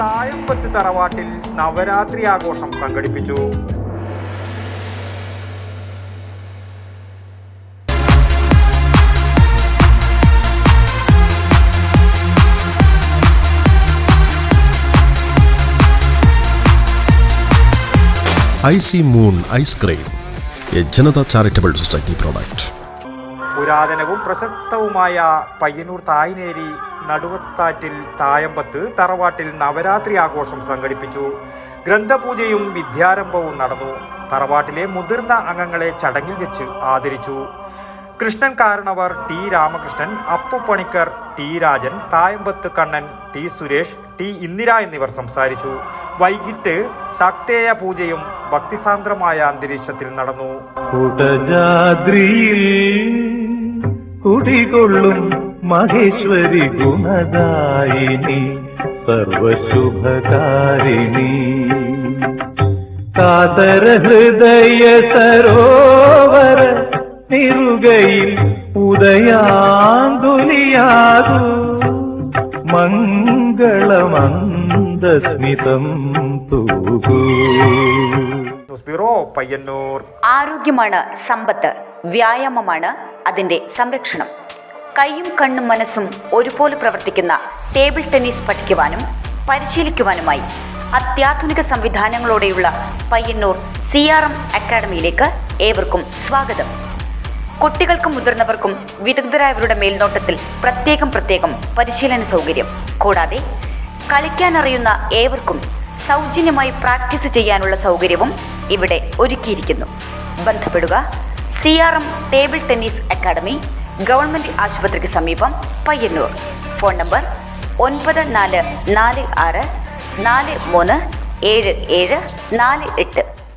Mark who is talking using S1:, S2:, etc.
S1: തായമ്പത്ത് തറവാട്ടിൽ നവരാത്രി ആഘോഷം സംഘടിപ്പിച്ചു.
S2: Icy moon ice cream a Janatha charitable society product.
S1: പുരാതനവും പ്രശസ്തവുമായ പയ്യന്നൂർ തായ്നേരി നടുവത്താറ്റിൽ തായമ്പത്ത് തറവാട്ടിൽ നവരാത്രി ആഘോഷം സംഘടിപ്പിച്ചു. ഗ്രന്ഥപൂജയും വിദ്യാരംഭവും നടന്നു. തറവാട്ടിലെ മുതിർന്ന അംഗങ്ങളെ ചടങ്ങിൽ വെച്ച് ആദരിച്ചു. കൃഷ്ണൻ കാരണവർ T Ramakrishnan Appu Panicker T Rajan Thayambath Kannan T Suresh T Indira എന്നിവർ സംസാരിച്ചു. വൈകിട്ട് ശാക്തേയ പൂജയും ഭക്തിസാന്ദ്രമായ അന്തരീക്ഷത്തിൽ നടന്നു.
S3: കുടികൊള്ളും മഹേശ്വരി ഗുണദായിനി സർവശുഭകാരിണി. കാതര ഹൃദയ സരോവര നിരുകയിൽ ഉദയാന്തുലിയാതു മംഗളമന്ദസ്മിതം തൂകൂ.
S1: News bureau Payyanur.
S4: ആരോഗ്യമാണ് സമ്പത്ത് വ്യായാമമാണ് അതിന്റെ സംരക്ഷണം. കൈയും കണ്ണും മനസ്സും ഒരുപോലെ പ്രവർത്തിക്കുന്ന ടേബിൾ ടെന്നീസ് പഠിക്കുവാനും പരിശീലിക്കുവാനുമായി അത്യാധുനിക സംവിധാനങ്ങളോടെയുള്ള പയ്യന്നൂർ സി ആർ എം അക്കാഡമിയിലേക്ക് ഏവർക്കും സ്വാഗതം. കുട്ടികൾക്കും മുതിർന്നവർക്കും വിദഗ്ധരായവരുടെ മേൽനോട്ടത്തിൽ പ്രത്യേകം പ്രത്യേകം പരിശീലന സൗകര്യം. കൂടാതെ കളിക്കാനറിയുന്ന ഏവർക്കും സൗജന്യമായി പ്രാക്ടീസ് ചെയ്യാനുള്ള സൗകര്യവും ഇവിടെ ഒരുക്കിയിരിക്കുന്നു. ബന്ധപ്പെടുക. C R M table tennis academy government ആശുപത്രിക്ക് സമീപം പയ്യന്നൂർ. ഫോൺ നമ്പർ ഒൻപത് നാല് നാല് ആറ് നാല് മൂന്ന് ഏഴ് ഏഴ് നാല് എട്ട്.